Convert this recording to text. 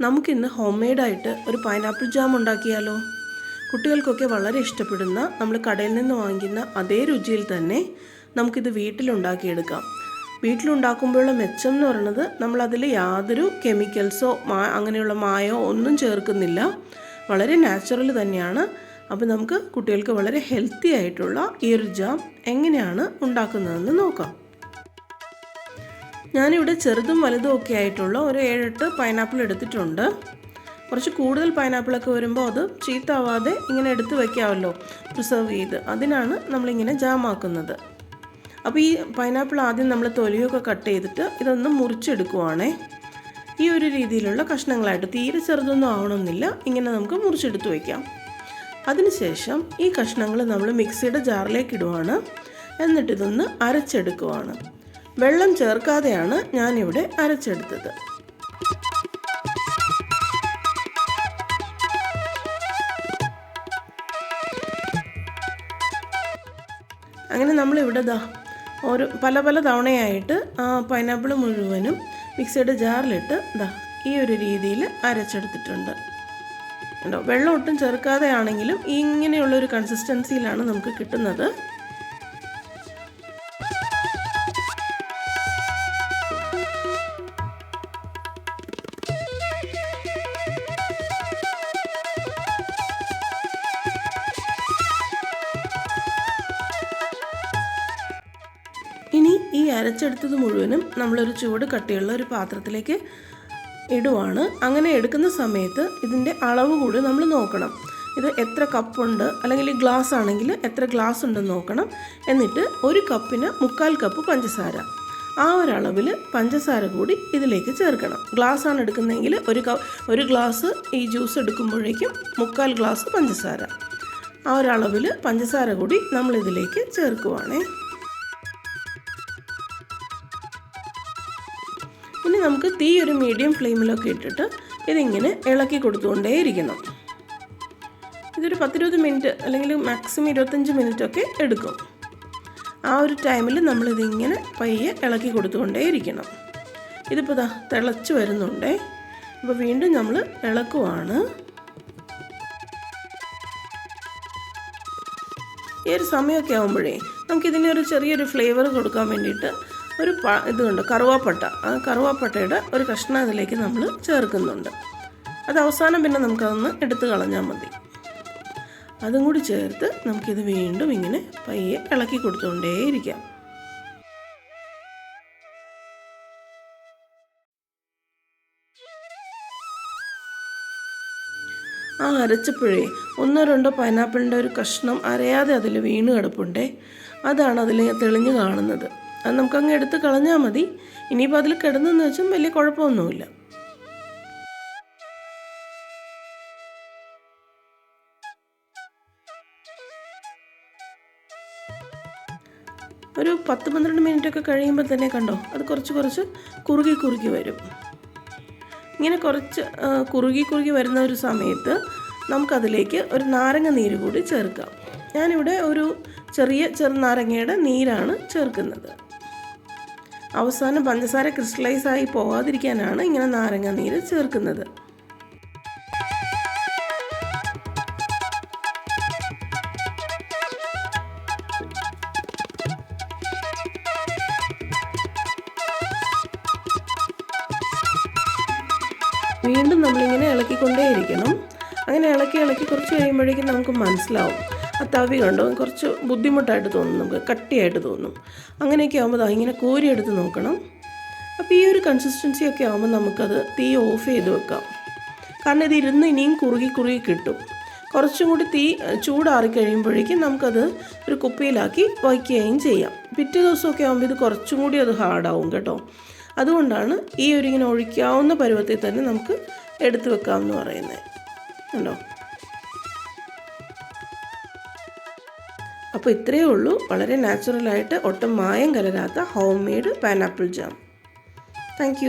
നമുക്കിന്ന് ഹോം മെയ്ഡായിട്ട് ഒരു pineapple jam ഉണ്ടാക്കിയാലോ? കുട്ടികൾക്കൊക്കെ വളരെ ഇഷ്ടപ്പെടുന്ന നമ്മൾ കടയിൽ നിന്ന് വാങ്ങിക്കുന്ന അതേ രുചിയിൽ തന്നെ നമുക്കിത് വീട്ടിലുണ്ടാക്കിയെടുക്കാം. വീട്ടിലുണ്ടാക്കുമ്പോഴുള്ള മെച്ചം എന്ന് പറയുന്നത് നമ്മളതിൽ യാതൊരു കെമിക്കൽസോ മാ അങ്ങനെയുള്ള മായോ ഒന്നും ചേർക്കുന്നില്ല. വളരെ നാച്ചുറൽ തന്നെയാണ്. അപ്പോൾ നമുക്ക് കുട്ടികൾക്ക് വളരെ ഹെൽത്തി ആയിട്ടുള്ള ഈ ഒരു ജാം എങ്ങനെയാണ് ഉണ്ടാക്കുന്നതെന്ന് നോക്കാം. ഞാനിവിടെ ചെറുതും വലുതും ഒക്കെ ആയിട്ടുള്ള ഒരു ഏഴെട്ട് പൈനാപ്പിൾ എടുത്തിട്ടുണ്ട്. കുറച്ച് കൂടുതൽ പൈനാപ്പിളൊക്കെ വരുമ്പോൾ അത് ചീത്താവാതെ ഇങ്ങനെ എടുത്ത് വയ്ക്കാമല്ലോ പ്രിസർവ് ചെയ്ത്. അതിനാണ് നമ്മളിങ്ങനെ ജാമാക്കുന്നത്. അപ്പോൾ ഈ പൈനാപ്പിൾ ആദ്യം നമ്മൾ തൊലിയൊക്കെ കട്ട് ചെയ്തിട്ട് ഇതൊന്ന് മുറിച്ചെടുക്കുവാണേ. ഈ ഒരു രീതിയിലുള്ള കഷ്ണങ്ങളായിട്ട് തീരെ ചെറുതൊന്നും ആവണമെന്നില്ല. ഇങ്ങനെ നമുക്ക് മുറിച്ചെടുത്ത് വയ്ക്കാം അതിനുശേഷം ഈ കഷ്ണങ്ങൾ നമ്മൾ മിക്സിയുടെ ജാറിലേക്ക് ഇടുവാണ്. എന്നിട്ട് ഇതൊന്ന് അരച്ചെടുക്കുവാണ്. വെള്ളം ചേർക്കാതെയാണ് ഞാനിവിടെ അരച്ചെടുത്തത്. അങ്ങനെ നമ്മളിവിടെ ദാ ഒരു പല പല തവണയായിട്ട് ആ പൈനാപ്പിൾ മുഴുവനും മിക്സിയുടെ ജാറിലിട്ട് ദാ ഈ ഒരു രീതിയിൽ അരച്ചെടുത്തിട്ടുണ്ട്. വെള്ളം ഒട്ടും ചേർക്കാതെയാണെങ്കിലും ഇങ്ങനെയുള്ളൊരു കൺസിസ്റ്റൻസിയിലാണ് നമുക്ക് കിട്ടുന്നത്. അരച്ചെടുത്തത് മുഴുവനും നമ്മളൊരു ചൂട് കട്ടിയുള്ള ഒരു പാത്രത്തിലേക്ക് ഇടുവാണ്. അങ്ങനെ എടുക്കുന്ന സമയത്ത് ഇതിന്റെ അളവ് കൂടി നമ്മൾ നോക്കണം. ഇത് എത്ര കപ്പുണ്ട് അല്ലെങ്കിൽ ഗ്ലാസ് ആണെങ്കിൽ എത്ര ഗ്ലാസ് ഉണ്ടെന്ന് നോക്കണം. എന്നിട്ട് ഒരു കപ്പിന് മുക്കാൽ കപ്പ് പഞ്ചസാര. ആ ഒരളവിൽ പഞ്ചസാര കൂടി ഇതിലേക്ക് ചേർക്കണം. ഗ്ലാസ് ആണ് എടുക്കുന്നതെങ്കിൽ ഒരു ക ഒരു ഗ്ലാസ് ഈ ജ്യൂസ് എടുക്കുമ്പോഴേക്കും മുക്കാൽ ഗ്ലാസ് പഞ്ചസാര. ആ ഒരളവിൽ പഞ്ചസാര കൂടി നമ്മളിതിലേക്ക് ചേർക്കുവാണേ. നമുക്ക് തീ ഒരു മീഡിയം ഫ്ലെയിമിലൊക്കെ ഇട്ടിട്ട് ഇതിങ്ങനെ ഇളക്കി കൊടുത്തുകൊണ്ടേയിരിക്കണം ഇതൊരു പത്തിരുപത് മിനിറ്റ് അല്ലെങ്കിൽ മാക്സിമം ഇരുപത്തഞ്ച് മിനിറ്റ് ഒക്കെ എടുക്കും. ആ ഒരു ടൈമിൽ നമ്മളിതിങ്ങനെ പയ്യെ ഇളക്കി കൊടുത്തുകൊണ്ടേയിരിക്കണം. ഇതിപ്പോൾ ഇതാ തിളച്ച് വരുന്നുണ്ടേ. അപ്പോൾ വീണ്ടും നമ്മൾ ഇളക്കുവാണ്. ഈ ഒരു സമയമൊക്കെ ആകുമ്പോഴേ നമുക്കിതിനൊരു ചെറിയൊരു ഫ്ലേവർ കൊടുക്കാൻ വേണ്ടിയിട്ട് ഒരു പ ഇതുണ്ട് കറുവാപ്പട്ട. ആ കറുവാപ്പട്ടയുടെ ഒരു കഷ്ണം അതിലേക്ക് നമ്മൾ ചേർക്കുന്നുണ്ട്. അത് അവസാനം പിന്നെ നമുക്കതൊന്ന് എടുത്തു കളഞ്ഞാൽ മതി. അതും കൂടി ചേർത്ത് നമുക്കിത് വീണ്ടും ഇങ്ങനെ പയ്യെ ഇളക്കി കൊടുത്തുകൊണ്ടേയിരിക്കാം ആ അരച്ചപ്പോഴേ ഒന്നോ രണ്ടോ പൈനാപ്പിളിന്റെ ഒരു കഷ്ണം അരയാതെ അതിൽ വീണ് കിടപ്പുണ്ടേ? അതാണ് അതിൽ തെളിഞ്ഞു കാണുന്നത്. അത് നമുക്കങ്ങ് എടുത്ത് കളഞ്ഞാൽ മതി. ഇനിയിപ്പോൾ അതിൽ കിടന്നെന്ന് വെച്ചാൽ വലിയ കുഴപ്പമൊന്നുമില്ല. ഒരു പത്ത് പന്ത്രണ്ട് മിനിറ്റ് ഒക്കെ കഴിയുമ്പോൾ തന്നെ കണ്ടോ അത് കുറച്ച് കുറച്ച് കുറുകി കുറുകി വരും. ഇങ്ങനെ കുറച്ച് കുറുകി കുറുകി വരുന്ന ഒരു സമയത്ത് നമുക്കതിലേക്ക് ഒരു നാരങ്ങ നീര് കൂടി ചേർക്കാം. ഞാനിവിടെ ഒരു ചെറിയ ചെറുനാരങ്ങയുടെ നീരാണ് ചേർക്കുന്നത്. അവസാനം പഞ്ചസാര ക്രിസ്റ്റലൈസ് ആയി പോകാതിരിക്കാനാണ് ഇങ്ങനെ നാരങ്ങ നീര് ചേർക്കുന്നത്. വീണ്ടും നമ്മളിങ്ങനെ ഇളക്കിക്കൊണ്ടേയിരിക്കണം. അങ്ങനെ ഇളക്കി ഇളക്കി കുറച്ച് കഴിയുമ്പോഴേക്കും നമുക്ക് മനസ്സിലാവും. ആ തവി കണ്ടോ? കുറച്ച് ബുദ്ധിമുട്ടായിട്ട് തോന്നും നമുക്ക് കട്ടിയായിട്ട് തോന്നും. അങ്ങനെയൊക്കെ ആകുമ്പോൾ ഇങ്ങനെ കോരിയെടുത്ത് നോക്കണം. അപ്പോൾ ഈ ഒരു കൺസിസ്റ്റൻസി ഒക്കെ ആകുമ്പോൾ നമുക്കത് തീ ഓഫ് ചെയ്ത് വെക്കാം. കാരണം ഇത് ഇരുന്ന് ഇനിയും കുറുകി കുറുകി കിട്ടും. കുറച്ചും കൂടി തീ ചൂടാറി കഴിയുമ്പോഴേക്കും നമുക്കത് ഒരു കുപ്പിയിലാക്കി വയ്ക്കുകയും ചെയ്യാം. പിറ്റേ ദിവസമൊക്കെ ആകുമ്പോൾ ഇത് കുറച്ചും കൂടി അത് ഹാർഡാവും കേട്ടോ. അതുകൊണ്ടാണ് ഈ ഒരു ഇങ്ങനെ ഒഴിക്കാവുന്ന പരുവത്തിൽ തന്നെ നമുക്ക് എടുത്തു വെക്കാമെന്ന് പറയുന്നത്. കണ്ടോ? അപ്പോൾ ഇത്രയേ ഉള്ളൂ. വളരെ നാച്ചുറലായിട്ട് ഒട്ടും മായം കലരാത്ത home made pineapple jam thank